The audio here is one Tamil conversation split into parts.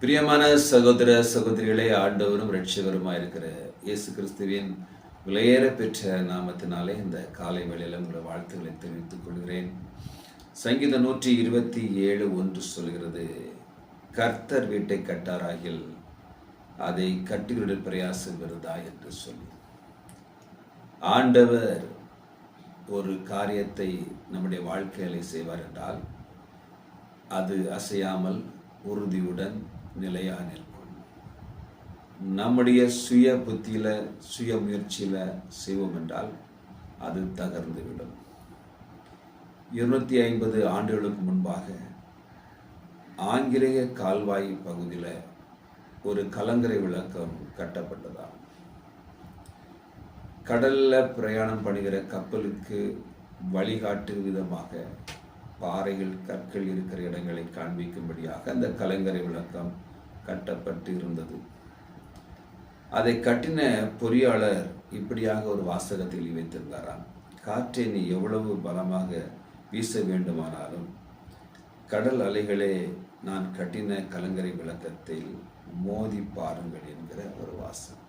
பிரியமான சகோதர சகோதரிகளே ஆண்டவரும் ரட்சகருமாக இருக்கிற இயேசு கிறிஸ்துவின் விலையேற பெற்ற நாமத்தினாலே இந்த காலை வேளையில் உங்களை வாழ்த்துக்களை தெரிவித்துக் கொள்கிறேன். சங்கீதம் நூற்றி இருபத்தி ஏழு ஒன்று சொல்கிறது கர்த்தர் வீட்டை கட்டாராகில் அதை கட்டுகிறது பிரயாசம் வருதா என்று சொல்லி. ஆண்டவர் ஒரு காரியத்தை நம்முடைய வாழ்க்கையில செய்வார் என்றால் அது அசையாமல் உறுதியுடன் நிலையாக நிற்கும். நம்முடைய சுய புத்தியில சுய முயற்சியில செய்வோம் என்றால் அது தகர்ந்துவிடும். இருநூற்றி இருநூத்தி ஐம்பது ஆண்டுகளுக்கு முன்பாக ஆங்கிலேய கால்வாய் பகுதியில் ஒரு கலங்கரை விளக்கம் கட்டப்பட்டதாம். கடல்ல பிரயாணம் பண்ணுகிற கப்பலுக்கு வழிகாட்டு விதமாக பாறைகள் கற்கள் இருக்கிற இடங்களை காண்பிக்கும்படியாக அந்த கலங்கரை விளக்கம் கட்டப்பட்டு இருந்தது அதை கட்டின பொறியாளர் இப்படியாக ஒரு வாசகத்தில் வைத்திருந்தாராம். காற்றை நீ எவ்வளவு பலமாக வீச வேண்டுமானாலும் கடல் அலைகளே நான் கட்டின கலங்கரை விளக்கத்தில் மோதி பாருங்கள் என்கிற ஒரு வாசம்.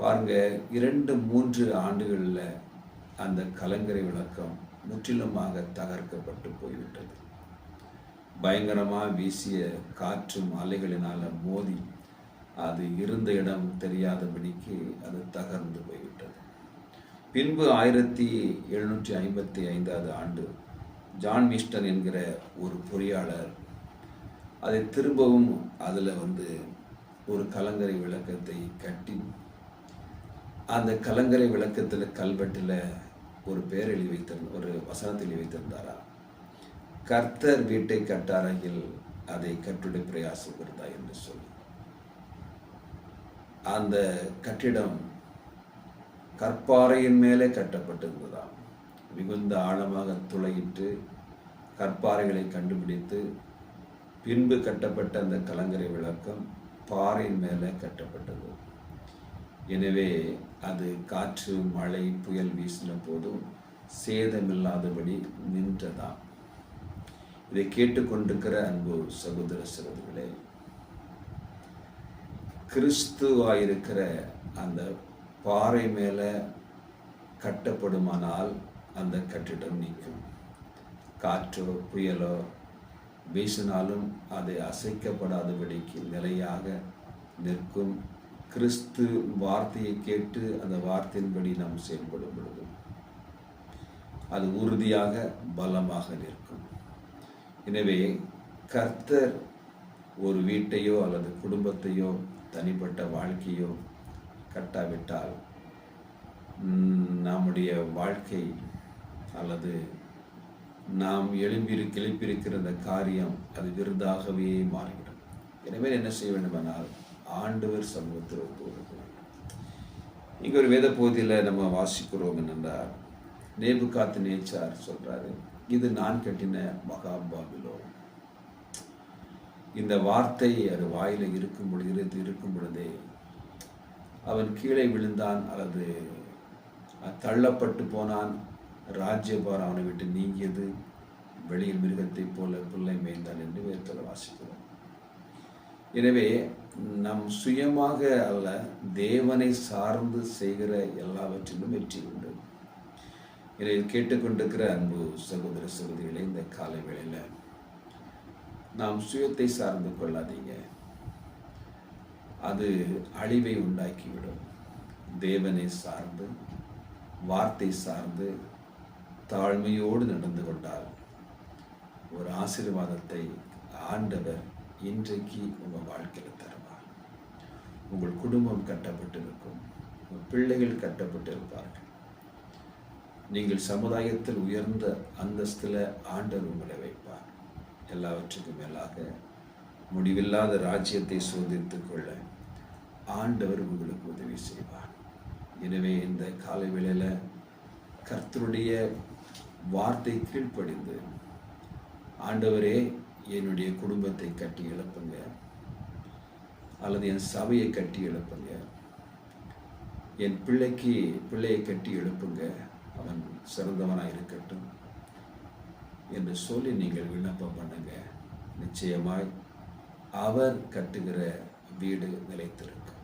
பாருங்க இரண்டு மூன்று ஆண்டுகளில் அந்த கலங்கரை விளக்கம் முற்றிலுமாக தகர்க்கப்பட்டு போய்விட்டது. பயங்கரமாக வீசிய காற்றும் அலைகளினால் மோதி அது இருந்த இடம் தெரியாதபடிக்கு அது தகர்ந்து போய்விட்டது. பின்பு ஆயிரத்தி எழுநூற்றி ஐம்பத்தி ஐந்தாவது ஆண்டு ஜான் மிஸ்டன் என்கிற ஒரு பொறியாளர் அதை திரும்பவும் அதில் வந்து ஒரு கலங்கரை விளக்கத்தை கட்டி அந்த கலங்கரை விளக்கத்தில் கல்வெட்டில் ஒரு பேர் எழுதி வைத்திருந்த ஒரு வசனத்தில் எழுதி வைத்திருந்தாரா? கர்த்தர் வீட்டை கட்டாரையில் அதை கட்டுடை பிரயாசம் என்று சொல்லி. அந்த கட்டிடம் கற்பாறையின் மேலே கட்டப்பட்டிருந்ததாம். மிகுந்த ஆழமாக துளையிட்டு கற்பாறைகளை கண்டுபிடித்து பின்பு கட்டப்பட்ட அந்த கலங்கரை விளக்கம் பாறையின் மேலே கட்டப்பட்டது. எனவே அது காற்று மழை புயல் வீசின போதும் சேதமில்லாதபடி நின்றதாம். இதை கேட்டுக்கொண்டிருக்கிற அன்பு சகோதர சகோதரிகளே கிறிஸ்துவாயிருக்கிற அந்த பாறை மேலே கட்டப்படுமானால் அந்த கட்டிடம் நீக்கும். காற்றோ புயலோ வீசினாலும் அதை அசைக்கப்படாதபடிக்கு நிலையாக நிற்கும். கிறிஸ்து வார்த்தையை கேட்டு அந்த வார்த்தையின்படி நாம் செயல்படும் பொழுது அது உறுதியாக பலமாக நிற்கும். எனவே கர்த்தர் ஒரு வீட்டையோ அல்லது குடும்பத்தையோ தனிப்பட்ட வாழ்க்கையோ கட்டாவிட்டால் நம்முடைய வாழ்க்கை அல்லது நாம் எழும்பிரு கிளப்பியிருக்கிற அந்த காரியம் அது விருதாகவே மாறிவிடும். எனவே என்ன செய்ய வேண்டுமானால் ஆண்டவர் சமூகத்தில் ஒப்புக்கொடுக்க வேண்டும். இங்கே ஒரு வேத பகுதியில் நம்ம வாசிக்கிறோம் என்னென்றால் நேபு காத்து நேச்சார் சொல்றாரு இது நான் கட்டின மகாபாபிலோ இந்த வார்த்தை அது வாயில் இருக்கும் பொழுது இருக்கும் பொழுதே அவன் கீழே விழுந்தான் அல்லது தள்ளப்பட்டு போனான். ராஜ்யபார் அவனை விட்டு நீங்கியது வெளியில் மிருகத்தைப் போல பிள்ளை மேய்ந்தான் என்று வேர்த்தல வாசிக்கிறோம். எனவே நம் சுயமாக அல்ல தேவனை சார்ந்து செய்கிற எல்லாவற்றிலும் வெற்றி உண்டு. இதை கேட்டுக்கொண்டிருக்கிற அன்பு சகோதர சகோதரிகளை இந்த காலை வேளையில் நாம் சுயத்தை சார்ந்து கொள்ளாதீங்க. அது அழிவை உண்டாக்கிவிடும். தேவனை சார்ந்து வார்த்தை சார்ந்து தாழ்மையோடு நடந்து கொண்டால் ஒரு ஆசீர்வாதத்தை ஆண்டவர் இன்றைக்கு உங்கள் வாழ்க்கையில் தருவார். உங்கள் குடும்பம் கட்டப்பட்டிருக்கும் உங்கள் பிள்ளைகள் கட்டப்பட்டிருப்பார்கள். நீங்கள் சமுதாயத்தில் உயர்ந்த அந்தஸ்தில் ஆண்டவர் உங்களை வைப்பார். எல்லாவற்றுக்கும் மேலாக முடிவில்லாத ராஜ்யத்தை சோதித்துக் கொள்ள ஆண்டவர் உங்களுக்கு உதவி செய்வார். எனவே இந்த காலை வேளையில் கர்த்தருடைய வார்த்தை கீழ்ப்படிந்து ஆண்டவரே என்னுடைய குடும்பத்தை கட்டி எழுப்புங்க. அல்லது என் சபையை கட்டி எழுப்புங்க. என் பிள்ளைக்கு பிள்ளையை கட்டி எழுப்புங்க. அவன் சிறந்தவனாக இருக்கட்டும் என்று சொல்லி நீங்கள் விண்ணப்பம் பண்ணுங்க. நிச்சயமாய் அவர் கட்டுகிற வீடு நிலைத்திருக்கும்.